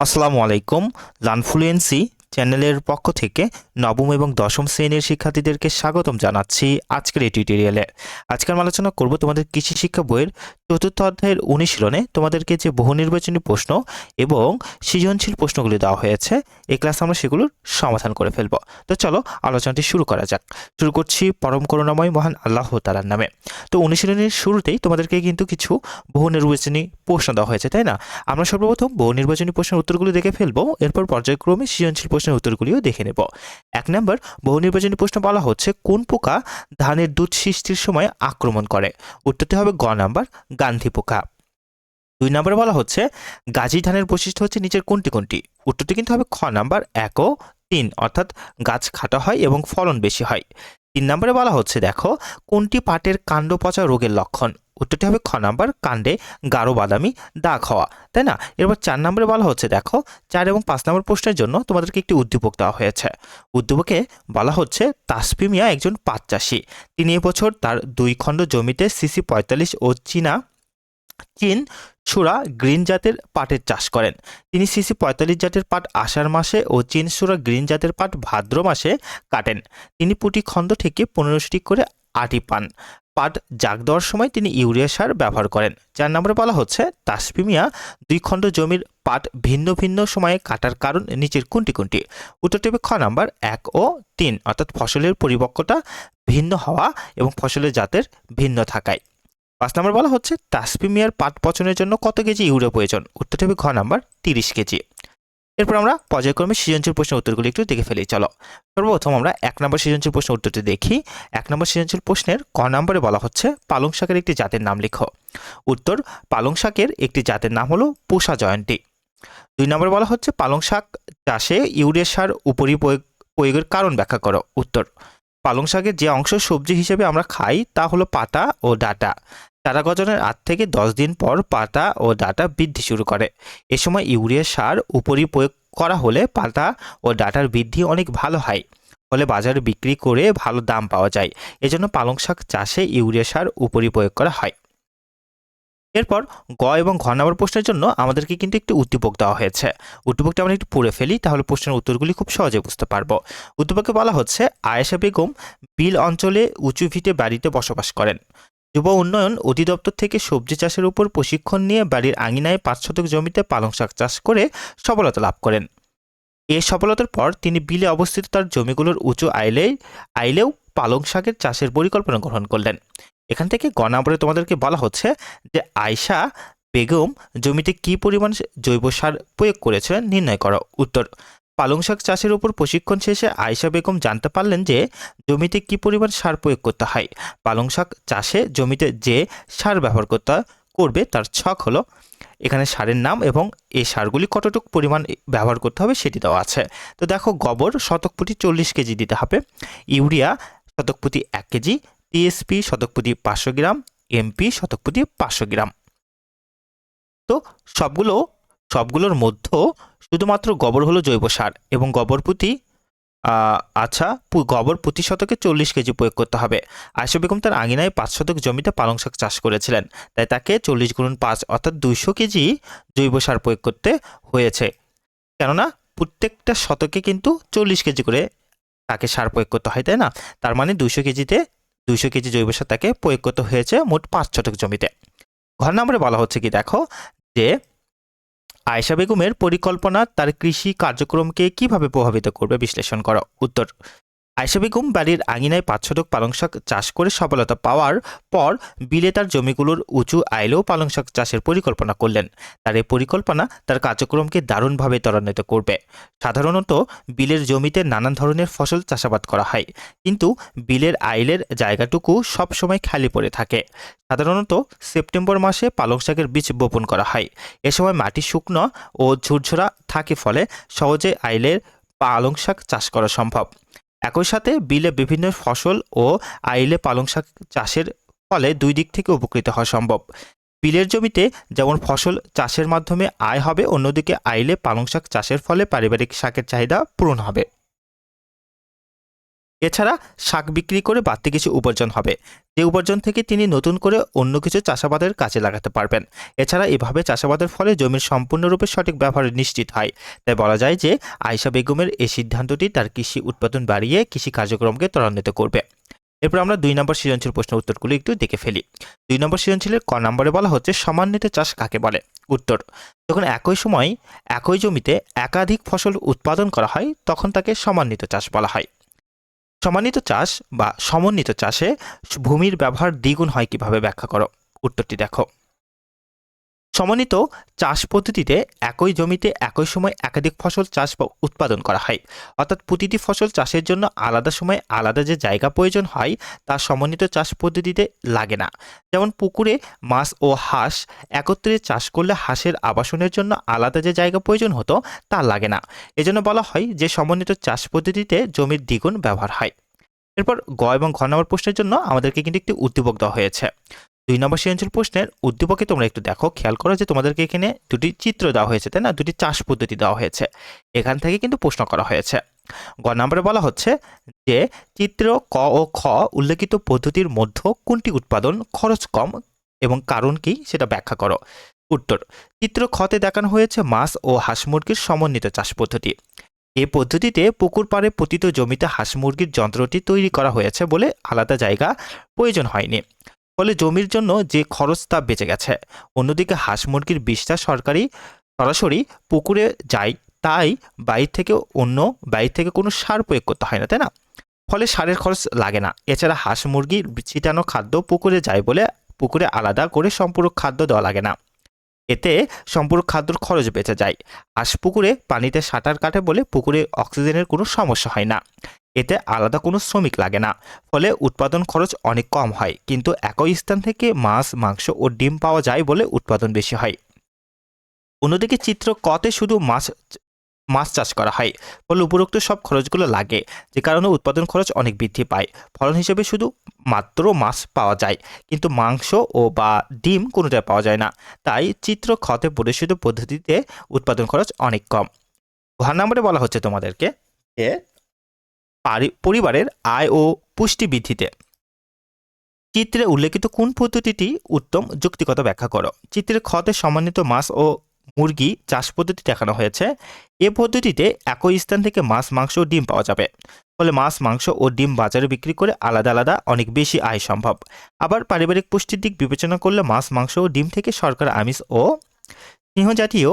আসসালামু আলাইকুম লানফ্লুয়েন্সি চ্যানেলের পক্ষ থেকে নবম এবং দশম শ্রেণির শিক্ষার্থীদেরকে স্বাগতম জানাচ্ছি আজকের এই টিউটোরিয়ালে আজকে আলোচনা করব তোমাদের কৃষি শিক্ষা বইয়ের চতুর্থ অধ্যায়ের অনুশীলনে তোমাদেরকে যে বহু নির্বাচনী প্রশ্ন এবং সৃজনশীল প্রশ্নগুলি দেওয়া হয়েছে, এই ক্লাসে আমরা সেগুলোর সমাধান করে ফেলব। তো চলো আলোচনাটি শুরু করা যাক। শুরু করছি পরম করুণাময় মহান আল্লাহ তালার নামে। তো অনুশীলনের শুরুতেই তোমাদেরকে কিন্তু কিছু বহু নির্বাচনী প্রশ্ন দেওয়া হয়েছে, তাই না? আমরা সর্বপ্রথম বহু নির্বাচনী প্রশ্নের উত্তরগুলি দেখে ফেলব, এরপর পর্যায়ক্রমে সৃজনশীল প্রশ্নের উত্তরগুলিও দেখে নেব। এক নম্বর বহু নির্বাচনী প্রশ্ন বলা হচ্ছে কোন পোকা ধানের দুধ সৃষ্টির সময় আক্রমণ করে? উত্তরটি হবে গ নাম্বার, গান্ধী পোকা। দুই নম্বরে বলা হচ্ছে গাজী ধানের বৈশিষ্ট্য হচ্ছে নিচের কোনটি কোনটি? উত্তরটি কিন্তু হবে খ নাম্বার, এক ও তিন, অর্থাৎ গাছ খাটো হয় এবং ফলন বেশি হয়। তিন নম্বরে বলা হচ্ছে দেখো কোনটি পাটের কাণ্ড পচা রোগের লক্ষণ? উত্তরটি হবে খ নাম্বার, কাণ্ডে গাঢ় বাদামি দাগ হওয়া। তাই না? এরপর চার নম্বরে বলা হচ্ছে, দেখো, চার এবং পাঁচ নম্বর প্রশ্নের জন্য তোমাদেরকে একটি উদ্দীপক দেওয়া হয়েছে। উদ্দীপকে বলা হচ্ছে তাসফি মিয়া একজন পাট চাষি। তিনি এবছর তার দুই খণ্ড জমিতে সিসি পঁয়তাল্লিশ ও চীনা চীন সুরা গ্রিন জাতের পাটের চাষ করেন। তিনি সিসি পঁয়তাল্লিশ জাতের পাট আষাঢ় মাসে ও চীন সুরা গ্রিন জাতের পাট ভাদ্র মাসে কাটেন। তিনি প্রতি খণ্ড থেকে পনেরোটি করে আটি পান। পাট জাগ দেওয়ার সময় তিনি ইউরিয়া সার ব্যবহার করেন। চার নম্বরে বলা হচ্ছে তাসফি মিয়া দুই খণ্ড জমির পাট ভিন্ন ভিন্ন সময়ে কাটার কারণ নিচের কোনটি কোনটি? উত্তরটি হবে খ নাম্বার এক ও তিন, অর্থাৎ ফসলের পরিপক্কতা ভিন্ন হওয়া এবং ফসলের জাতের ভিন্ন থাকায়। পাঁচ নম্বর বলা হচ্ছে তাসফি মিয়ার পাট পচনের জন্য কত কেজি ইউরিয়া প্রয়োজন? উত্তরটি হবে ঘ নাম্বার তিরিশ কেজি। এরপর আমরা পর্যায়ক্রমে সৃজনশীল প্রশ্নের উত্তরগুলি একটু দেখে ফেলি, চলো। সর্বপ্রথম আমরা এক নম্বর সৃজনশীল প্রশ্নের উত্তরটি দেখি। এক নম্বর সৃজনশীল প্রশ্নের ক নম্বরে বলা হচ্ছে, পালং শাকের একটি জাতের নাম লিখো। উত্তর, পালং শাকের একটি জাতের নাম হলো পুষা জয়ন্তী। দুই নম্বরে বলা হচ্ছে, পালং শাক চাষে ইউরিয়া সার উপরি প্রয়োগ, প্রয়োগের কারণ ব্যাখ্যা করো। উত্তর, পালং শাকের যে অংশ সবজি হিসেবে আমরা খাই তা হলো পাতা ও ডাটা। চারা গজনের আট থেকে দশ দিন পর পাতা ও ডাটা বৃদ্ধি শুরু করে। এ সময় ইউরিয়া সার উপরি প্রয়োগ করা হলে পাতা ও ডাটার বৃদ্ধি অনেক ভালো হয়, ফলে বাজারে বিক্রি করে ভালো দাম পাওয়া যায়। এজন্য পালং শাক চাষে ইউরিয়া সার উপরি প্রয়োগ করা হয়। এরপর গ এবং ঘ নম্বর প্রশ্নের জন্য আমাদেরকে কিন্তু একটি উদ্দীপক দেওয়া হয়েছে। উদ্দীপকটা আমরা একটু পড়ে ফেলি, তাহলে প্রশ্নের উত্তরগুলি খুব সহজে বুঝতে পারব। উদ্দীপকে বলা হচ্ছে আয়েশা বেগম বিল অঞ্চলে উঁচু ভিটে বাড়িতে বসবাস করেন। যুব উন্নয়ন অধিদপ্তর থেকে সবজি চাষের উপর প্রশিক্ষণ নিয়ে বাড়ির আঙিনায় পাঁচ শতক জমিতে পালং শাক চাষ করে সফলতা লাভ করেন। এ সফলতার পর তিনি বিলে অবস্থিত তার জমিগুলোর উঁচু আইলে, আইলেও পালং শাকের চাষের পরিকল্পনা গ্রহণ করলেন। এখান থেকে গণাবরে তোমাদেরকে বলা হচ্ছে যে আয়শা বেগম জমিতে কি পরিমাণ জৈব সার প্রয়োগ করেছিলেন নির্ণয় করো। উত্তর পালং শাক চাষের উপর প্রশিক্ষণ শেষে আয়শা বেগম জানতে পারলেন যে জমিতে কি পরিমাণ সার প্রয়োগ করতে হয়। পালং শাক চাষে জমিতে যে সার ব্যবহার করতে করবে তার ছক হলো এখানে সারের নাম এবং এই সারগুলি কতটুকু পরিমাণ ব্যবহার করতে হবে সেটি দেওয়া আছে। তো দেখো গোবর শতক প্রতি চল্লিশ কেজি দিতে হবে, ইউরিয়া শতক প্রতি এক কেজি, টিএসপি শতক প্রতি পাঁচশো গ্রাম, এমপি শতক প্রতি পাঁচশো গ্রাম। তো সবগুলো, সবগুলোর মধ্যে শুধুমাত্র গোবর হলো জৈব সার এবং গোবর প্রতি আচ্ছা গোবর প্রতি শতকে চল্লিশ কেজি প্রয়োগ করতে হবে। আয়সা বেগম তার আঙিনায় পাঁচ শতক জমিতে পালং শাক চাষ করেছিলেন। তাই তাকে চল্লিশ গুণন পাঁচ অর্থাৎ দুইশো কেজি জৈব সার প্রয়োগ করতে হয়েছে। কেননা প্রত্যেকটা শতকে কিন্তু চল্লিশ কেজি করে তাকে সার প্রয়োগ করতে হয়, তাই না? তার মানে দুইশো কেজিতে, দুইশো কেজি জৈব সার তাকে প্রয়োগ করতে হয়েছে মোট পাঁচ শতক জমিতে। ঘর নম্বরে বলা হচ্ছে কি, দেখো যে আয়েশা বেগমের পরিকল্পনা তার কৃষি কার্যক্রমকে কীভাবে প্রভাবিত করবে বিশ্লেষণ করা উত্তর। আয়সা বেগম বাড়ির আঙিনায় পাঁচ শতক পালং শাক চাষ করে সফলতা পাওয়ার পর বিলে তার জমিগুলোর উঁচু আইলেও পালং শাক চাষের পরিকল্পনা করলেন। তার এই পরিকল্পনা তার কার্যক্রমকে দারুণভাবে ত্বরান্বিত করবে। সাধারণত বিলের জমিতে নানান ধরনের ফসল চাষাবাদ করা হয়, কিন্তু বিলের আইলের জায়গাটুকু সবসময় খালি পড়ে থাকে। সাধারণত সেপ্টেম্বর মাসে পালং শাকের বীজ বপন করা হয়। এ সময় মাটি শুকনো ও ঝুরঝরা থাকে, ফলে সহজে আইলের পালং শাক চাষ করা সম্ভব। একই সাথে বিলে বিভিন্ন ফসল ও আইলে পালং শাক চাষের ফলে দুই দিক থেকে উপকৃত হওয়া সম্ভব। বিলের জমিতে যেমন ফসল চাষের মাধ্যমে আয় হবে, অন্যদিকে আইলে পালং শাক চাষের ফলে পারিবারিক শাকের চাহিদা পূরণ হবে। এছাড়া শাক বিক্রি করে বাড়তি কিছু উপার্জন হবে। যে উপার্জন থেকে তিনি নতুন করে অন্য কিছু চাষাবাদের কাজে লাগাতে পারবেন। এছাড়া এভাবে চাষাবাদের ফলে জমির সম্পূর্ণরূপে সঠিক ব্যবহার নিশ্চিত হয়। তাই বলা যায় যে আয়শা বেগমের এই সিদ্ধান্তটি তার কৃষি উৎপাদন বাড়িয়ে কৃষি কার্যক্রমকে ত্বরান্বিত করবে। এরপর আমরা দুই নম্বর সৃজনশীল প্রশ্নের উত্তরগুলো একটু দেখে ফেলি। দুই নম্বর সৃজনশীলের ক নম্বরে বলা হচ্ছে সমান্বিত চাষ কাকে বলে? উত্তর, যখন একই সময় একই জমিতে একাধিক ফসল উৎপাদন করা হয়, তখন তাকে সমান্বিত চাষ বলা হয়। সমান্বিত চাষ বা সমন্বিত চাষে ভূমির ব্যবহার দ্বিগুণ হয় কীভাবে ব্যাখ্যা করো? উত্তরটি দেখো। সমন্বিত চাষ পদ্ধতিতে একই জমিতে একই সময় একাধিক ফসল চাষ উৎপাদন করা হয়। অর্থাৎ প্রতিটি ফসল চাষের জন্য আলাদা সময় আলাদা যে জায়গা প্রয়োজন হয়, তা সমন্বিত চাষ পদ্ধতিতে লাগে না। যেমন পুকুরে মাছ ও হাঁস একত্রে চাষ করলে হাঁসের আবাসনের জন্য আলাদা যে জায়গা প্রয়োজন হতো, তা লাগে না। এজন্য বলা হয় যে সমন্বিত চাষ পদ্ধতিতে জমির দ্বিগুণ ব্যবহার হয়। এরপর গ এবং ঘ নম্বর প্রশ্নের জন্য আমাদেরকে কিন্তু একটি উদ্দীপক দেওয়া হয়েছে। দুই নম্বর সৃজনশীল প্রশ্নের উদ্দীপকে তোমরা একটু দেখো। খেয়াল করো যে তোমাদেরকে এখানে দুটি চিত্র দেওয়া হয়েছে, তাই না? দুটি চাষ পদ্ধতি দেওয়া হয়েছে। এখান থেকে কিন্তু প্রশ্ন করা হয়েছে। গ নম্বরে বলা হচ্ছে যে, চিত্র ক ও খ উল্লেখিত পদ্ধতির মধ্যে কোনটি উৎপাদন খরচ কম এবং কারণ কি সেটা ব্যাখ্যা করো। উত্তর, চিত্র খতে দেখানো হয়েছে মাছ ও হাঁস মুরগির সমন্বিত চাষ পদ্ধতি। এ পদ্ধতিতে পুকুর পাড়ে পতিত জমিতে হাঁস মুরগির যন্ত্রটি তৈরি করা হয়েছে বলে আলাদা জায়গা প্রয়োজন হয়নি। ফলে জমির জন্য যে খরচ তা বেঁচে গেছে। অন্যদিকে হাঁস মুরগির বিষটা সরকারি, সরাসরি পুকুরে যায়, তাই বাইর থেকে অন্য বাইর থেকে কোনো সার প্রয়োগ করতে হয় না, তাই না? ফলে সারের খরচ লাগে না। এছাড়া হাঁস মুরগির ছিটানো খাদ্য পুকুরে যায় বলে পুকুরে আলাদা করে সম্পূরক খাদ্য দেওয়া লাগে না। এতে সম্পূরক খাদ্যর খরচ বেঁচে যায়। হাঁস পুকুরে পানিতে সাঁতার কাটে বলে পুকুরে অক্সিজেনের কোনো সমস্যা হয় না। এতে আলাদা কোনো শ্রমিক লাগে না। ফলে উৎপাদন খরচ অনেক কম হয়, কিন্তু একই স্থান থেকে মাছ, মাংস ও ডিম পাওয়া যায় বলে উৎপাদন বেশি হয়। অন্যদিকে চিত্র কতে শুধু মাছ মাছ চাষ করা হয়, ফলে উপরোক্ত সব খরচগুলো লাগে, যে কারণে উৎপাদন খরচ অনেক বৃদ্ধি পায়। ফলন হিসেবে শুধু মাত্র মাছ পাওয়া যায়, কিন্তু মাংস ও বা ডিম কোনোটাই পাওয়া যায় না। তাই চিত্র ক্ষতে পরিশোধিত পদ্ধতিতে উৎপাদন খরচ অনেক কম। ঘর নম্বরে বলা হচ্ছে তোমাদেরকে যে পরিবারের আয় ও পুষ্টি বৃদ্ধিতে চিত্রে উল্লেখিত কোন পদ্ধতিটি উত্তম? যুক্তিগত ব্যাখ্যা করো। চিত্রের ক্ষতে সমন্বিত মাছ ও মুরগি চাষ পদ্ধতি দেখানো হয়েছে। এ পদ্ধতিতে একই স্থান থেকে মাছ, মাংস ও ডিম পাওয়া যাবে। ফলে মাছ, মাংস ও ডিম বাজারে বিক্রি করে আলাদা আলাদা অনেক বেশি আয় সম্ভব। আবার পারিবারিক পুষ্টির দিক বিবেচনা করলে মাছ, মাংস ও ডিম থেকে সরকার আমিষ ও স্নেহ জাতীয়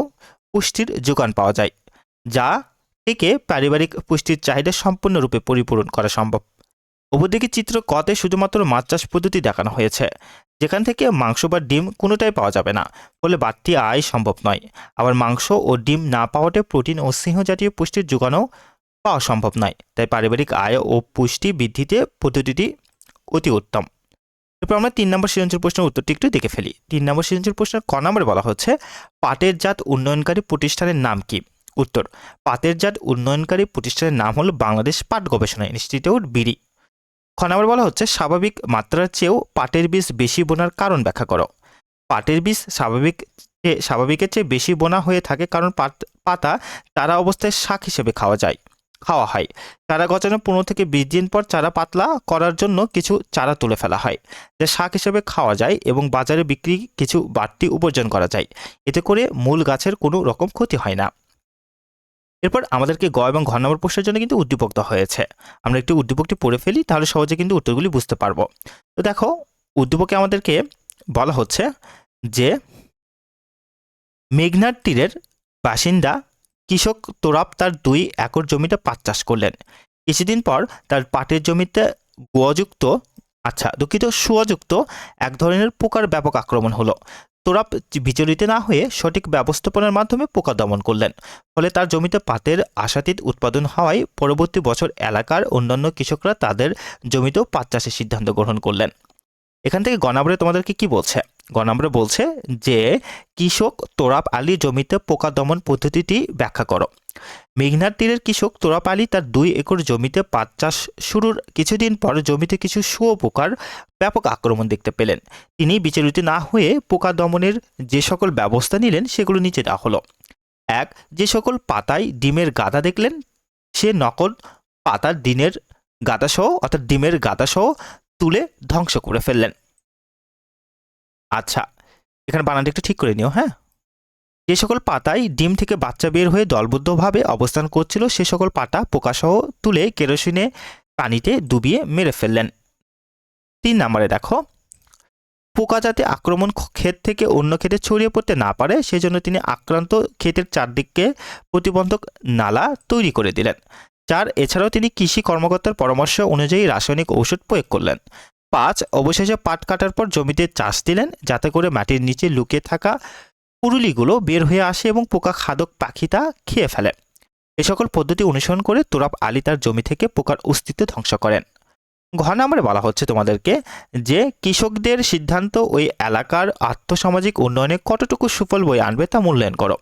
পুষ্টির যোগান পাওয়া যায়, যা থেকে পারিবারিক পুষ্টির চাহিদা সম্পূর্ণরূপে পরিপূরণ করা সম্ভব। অপরদিকে চিত্র কতে শুধুমাত্র মাছ চাষ পদ্ধতি দেখানো হয়েছে, যেখান থেকে মাংস বা ডিম কোনোটাই পাওয়া যাবে না, ফলে বাড়তি আয় সম্ভব নয়। আবার মাংস ও ডিম না পাওয়াতে প্রোটিন ও সিংহ জাতীয় পুষ্টির যোগানও পাওয়া সম্ভব নয়, তাই পারিবারিক আয় ও পুষ্টি বৃদ্ধিতে পদ্ধতিটি অতি উত্তম। এরপর আমরা তিন নম্বর সৃজনশীল প্রশ্নের উত্তরটি একটু দেখে ফেলি। তিন নম্বর সৃজনশীল প্রশ্নের ক নম্বরে বলা হচ্ছে, পাটের জাত উন্নয়নকারী প্রতিষ্ঠানের নাম কি? উত্তর পাতের জাত উন্নয়নকারী প্রতিষ্ঠানের নাম হলো বাংলাদেশ পাট গবেষণা ইনস্টিটিউট, বিডি। খ নম্বর বলা হচ্ছে, স্বাভাবিক মাত্রার চেয়েও পাটের বীজ বেশি বোনার কারণ ব্যাখ্যা করো। পাটের বীজ স্বাভাবিক স্বাভাবিকের চেয়ে বেশি বোনা হয়ে থাকে কারণ পাট, পাতা চারা অবস্থায় শাক হিসেবে খাওয়া যায়, খাওয়া হয়। চারা গজানোর পনেরো থেকে বিশ দিন পর চারা পাতলা করার জন্য কিছু চারা তুলে ফেলা হয়, যা শাক হিসেবে খাওয়া যায় এবং বাজারে বিক্রি কিছু বাড়তি উপার্জন করা যায়। এতে করে মূল গাছের কোনো রকম ক্ষতি হয় না। এরপর আমাদেরকে গ এবং ঘ নম্বর প্রশ্নের জন্য কিন্তু উদ্দীপক হয়েছে। আমরা একটু উদ্দীপকটি পড়ে ফেলি, তাহলে সহজে কিন্তু উত্তরগুলি বুঝতে পারব। তো দেখো, উদ্দীপকে আমাদেরকে বলা হচ্ছে যে, মেঘনার তীরের বাসিন্দা কৃষক তোরাব তার দুই একর জমিতে পাট চাষ করলেন। কিছুদিন পর তার পাটের জমিতে গুয়াযুক্ত আচ্ছা দুঃখিত, সুয়াযুক্ত এক ধরনের পোকার ব্যাপক আক্রমণ হলো। তোরাব বিচলিত না হয়ে সঠিক ব্যবস্থাপনার মাধ্যমে পোকা দমন করলেন। ফলে তার জমিতে পাতের আশাতীত উৎপাদন হওয়ায় পরবর্তী বছর এলাকার অন্যান্য কৃষকরা তাদের জমিতেও পাত চাষের সিদ্ধান্ত গ্রহণ করলেন। এখান থেকে গণাবরে তোমাদেরকে কি বলছে? গণাবরে বলছে যে, কৃষক তোরাপ আলী জমিতে পোকা দমন পদ্ধতিটি ব্যাখ্যা করো। মেঘনার তীরের কৃষক তোরাপালি তার দুই একর জমিতে পাট চাষ শুরুর কিছুদিন পর জমিতে কিছু শুয়োপোকার ব্যাপক আক্রমণ দেখতে পেলেন। তিনি বিচলিত না হয়ে পোকা দমনের যে সকল ব্যবস্থা নিলেন, সেগুলো নিচে দেওয়া হলো। এক, যে সকল পাতায় ডিমের গাদা দেখলেন, সে নকল পাতার দিনের গাদাসহ, অর্থাৎ ডিমের গাদাসহ তুলে ধ্বংস করে ফেললেন। আচ্ছা এখানে বানানটা একটু ঠিক করে নিও হ্যাঁ? যে সকল পাতায় ডিম থেকে বাচ্চা বের হয়ে দলবদ্ধভাবে অবস্থান করছিল, সে সকল পাতা পোকাসহ তুলে কেরোসিনে পানিতে ডুবিয়ে মেরে ফেললেন। তিন নম্বরে দেখো, পোকা যাতে আক্রমণ ক্ষেত থেকে অন্য ক্ষেতে ছড়িয়ে পড়তে না পারে, সেজন্য তিনি আক্রান্ত ক্ষেতের চারদিকে প্রতিবন্ধক নালা তৈরি করে দিলেন। চার, এছাড়াও তিনি কৃষি কর্মকর্তার পরামর্শ অনুযায়ী রাসায়নিক ঔষধ প্রয়োগ করলেন। পাঁচ, অবশেষে পাট কাটার পর জমিতে চাষ দিলেন, যাতে করে মাটির নিচে লুকিয়ে থাকা পুরুলিগুলো বের হয়ে আসে এবং পোকা খাদক পাখি তা খেয়ে ফেলে। এ সকল পদ্ধতি অনুসরণ করে তোরাব আলী তার জমি থেকে পোকার অস্তিত্ব ধ্বংস করেন। ঘ নম্বরে বলা হচ্ছে তোমাদেরকে যে কৃষকদের সিদ্ধান্ত ওই এলাকার আর্থসামাজিক উন্নয়নে কতটুকু সুফল বয়ে আনবে তা মূল্যায়ন করো।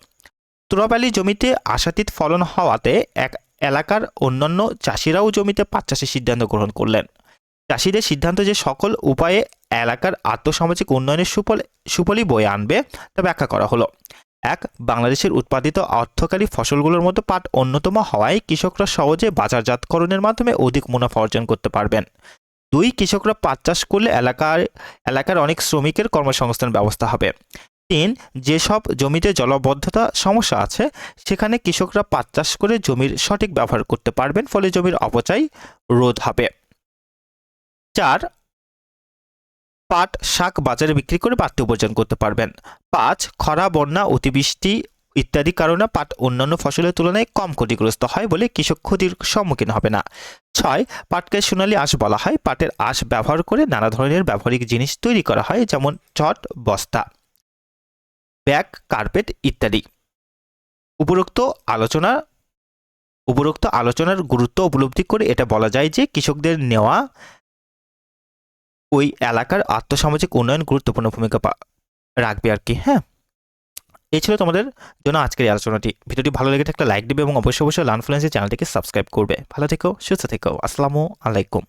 তুরাব আলী জমিতে আশাতীত ফলন হওয়াতে এক এলাকার অন্যান্য চাষিরাও জমিতে পাট চাষের সিদ্ধান্ত গ্রহণ করলেন। চাষিদের সিদ্ধান্ত যে সকল উপায়ে এলাকার আর্থসামাজিক উন্নয়নের সুফল, সুফলই বয়ে আনবে তা ব্যাখ্যা করা হলো। এক, বাংলাদেশের উৎপাদিত অর্থকারী ফসলগুলোর মধ্যে পাট অন্যতম হওয়ায় কৃষকরা সহজে বাজারজাতকরণের মাধ্যমে অধিক মুনাফা অর্জন করতে পারবেন। দুই, কৃষকরা পাট চাষ করলে এলাকার এলাকার অনেক শ্রমিকের কর্মসংস্থান ব্যবস্থা হবে। তিন, যেসব জমিতে জলবদ্ধতা সমস্যা আছে, সেখানে কৃষকরা পাট চাষ করে জমির সঠিক ব্যবহার করতে পারবেন, ফলে জমির অপচয় রোধ হবে। চার, পাট, শাক বাজারে বিক্রি করে বাড়তি উপার্জন করতে পারবেন। পাঁচ, খরা, বন্যা, অতিবৃষ্টি ইত্যাদি কারণে পাট অন্যান্য ফসলের তুলনায় কম ক্ষতিগ্রস্ত হয় বলে কৃষক ক্ষতির সম্মুখীন হবে না। ছয়, পাটকে সোনালি আঁশ বলা হয়। পাটের আঁশ ব্যবহার করে নানা ধরনের ব্যবহারিক জিনিস তৈরি করা হয়, যেমন চট, বস্তা, ব্যাগ, কার্পেট ইত্যাদি। উপরোক্ত আলোচনা, উপরোক্ত আলোচনার গুরুত্ব উপলব্ধি করে এটা বলা যায় যে কৃষকদের নেওয়া ওই এলাকার আর্থসামাজিক উন্নয়ন গুরুত্বপূর্ণ ভূমিকা রাখবে আর কি হ্যাঁ? এই ছিল তোমাদের জন্য আজকের এই আলোচনাটি। ভিডিওটি ভালো লেগে থাকলে লাইক দেবে এবং অবশ্যই অবশ্যই লানফ্লুয়েন্সের চ্যানেলটিকে সাবস্ক্রাইব করবে। ভালো থেকো, সুস্থ থেকো। আসসালামু আলাইকুম।